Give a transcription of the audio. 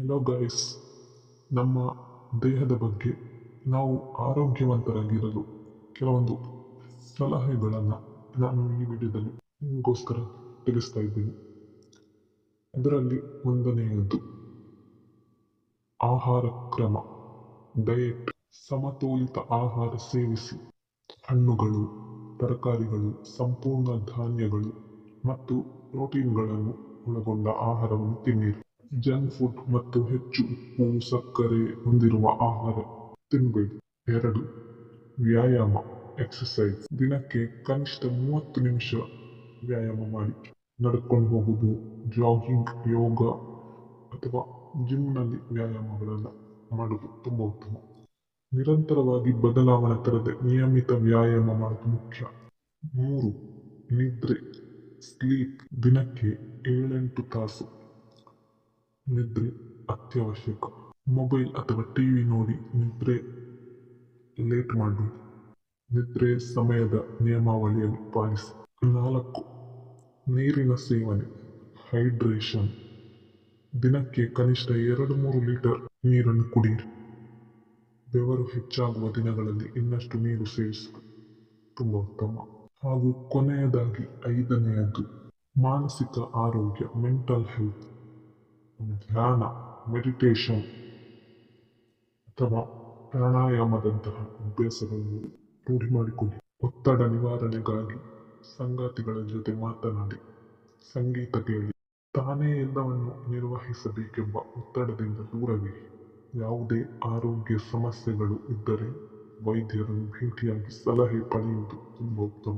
Hello guys ನಮ್ಮ ದೇಹದ ಬಗ್ಗೆ ನಾವು ಆರೋಗ್ಯವಂತರಾಗಿರಲು ಕೆಲವೊಂದು ಸಲಹೆಗಳನ್ನು ನಾನು ಈ ವಿಡಿಯೋದಲ್ಲಿ ನಿಮಗೋಸ್ಕರ ತಿಳಿಸ್ತಾ ಇದ್ದೀನಿ. ಅದರಲ್ಲಿ ಒಂದನೆಯದು, ಆಹಾರ ಕ್ರಮ. ಡಯಟ್ ಸಮತೋಲಿತ ಆಹಾರ ಸೇವಿಸಿ. ಹಣ್ಣುಗಳು, ತರಕಾರಿಗಳು, ಸಂಪೂರ್ಣ ಧಾನ್ಯಗಳು ಮತ್ತು ಪ್ರೋಟೀನ್ಗಳನ್ನು ಒಳಗೊಂಡ ಆಹಾರವನ್ನು ತಿನ್ನಿರಿ. ಜಂಕ್ ಫುಡ್ ಮತ್ತು ಹೆಚ್ಚು ಉಪ್ಪು ಸಕ್ಕರೆ ಹೊಂದಿರುವ ಆಹಾರ ತಿನ್ನಬೇಡಿ ಎರಡು, ವ್ಯಾಯಾಮ ಎಕ್ಸಸೈಸ್ ದಿನಕ್ಕೆ ಕನಿಷ್ಠ ಮೂವತ್ತು ನಿಮಿಷ ವ್ಯಾಯಾಮ ಮಾಡಿ ನಡ್ಕೊಂಡು ಹೋಗುವುದು ಜಾಗಿಂಗ್ ಯೋಗ ಅಥವಾ ಜಿಮ್ನಲ್ಲಿ ವ್ಯಾಯಾಮಗಳನ್ನು ಮಾಡುವುದು ತುಂಬ ಉತ್ತಮ. ನಿರಂತರವಾಗಿ ಬದಲಾವಣೆ ತರದೆ ನಿಯಮಿತ ವ್ಯಾಯಾಮ ಮಾಡೋದು ಮುಖ್ಯ. ಮೂರು, ನಿದ್ರೆ ಸ್ಲೀಪ್ ದಿನಕ್ಕೆ ಏಳೆಂಟು ತಾಸು. ನಿದ್ರೆ ಅತ್ಯವಶ್ಯಕ. ಮೊಬೈಲ್ ಅಥವಾ ಟಿವಿ ನೋಡಿ ನಿದ್ರೆ ಲೇಟ್ ಮಾಡಬೇಡಿ ನಿದ್ರೆ ಸಮಯದ ನಿಯಮಾವಳಿಯನ್ನು ಪಾಲಿಸಿ. ನಾಲ್ಕು, ನೀರಿನ ಸೇವನೆ, ಹೈಡ್ರೇಷನ್. ದಿನಕ್ಕೆ ಕನಿಷ್ಠ ಎರಡು ಮೂರು ಲೀಟರ್ ನೀರನ್ನು ಕುಡಿಯಿರಿ. ಬೆವರು ಹೆಚ್ಚಾಗುವ ದಿನಗಳಲ್ಲಿ ಇನ್ನಷ್ಟು ನೀರು ಸೇವಿಸುವುದು ತುಂಬ ಉತ್ತಮ. ಹಾಗೂ ಕೊನೆಯದಾಗಿ ಐದನೆಯದು, ಮಾನಸಿಕ ಆರೋಗ್ಯ ಮೆಂಟಲ್ ಹೆಲ್ತ್ ಧ್ಯಾನ ಮೆಡಿಟೇಷನ್ ಅಥವಾ ಪ್ರಾಣಾಯಾಮದಂತಹ ಅಭ್ಯಾಸಗಳನ್ನು ರೂಢಿ ಮಾಡಿಕೊಳ್ಳಿ. ಒತ್ತಡ ನಿವಾರಣೆಗಾಗಿ ಸಂಗಾತಿಗಳ ಜೊತೆ ಮಾತನಾಡಿ, ಸಂಗೀತ ಕೇಳಿ. ತಾನೇ ಎಲ್ಲವನ್ನು ನಿರ್ವಹಿಸಬೇಕೆಂಬ ಒತ್ತಡದಿಂದ ದೂರವಿರಿ. ಯಾವುದೇ ಆರೋಗ್ಯ ಸಮಸ್ಯೆಗಳು ಇದ್ದರೆ ವೈದ್ಯರನ್ನು ಭೇಟಿಯಾಗಿ ಸಲಹೆ ಪಡೆಯುವುದು ತುಂಬ ಉತ್ತಮ.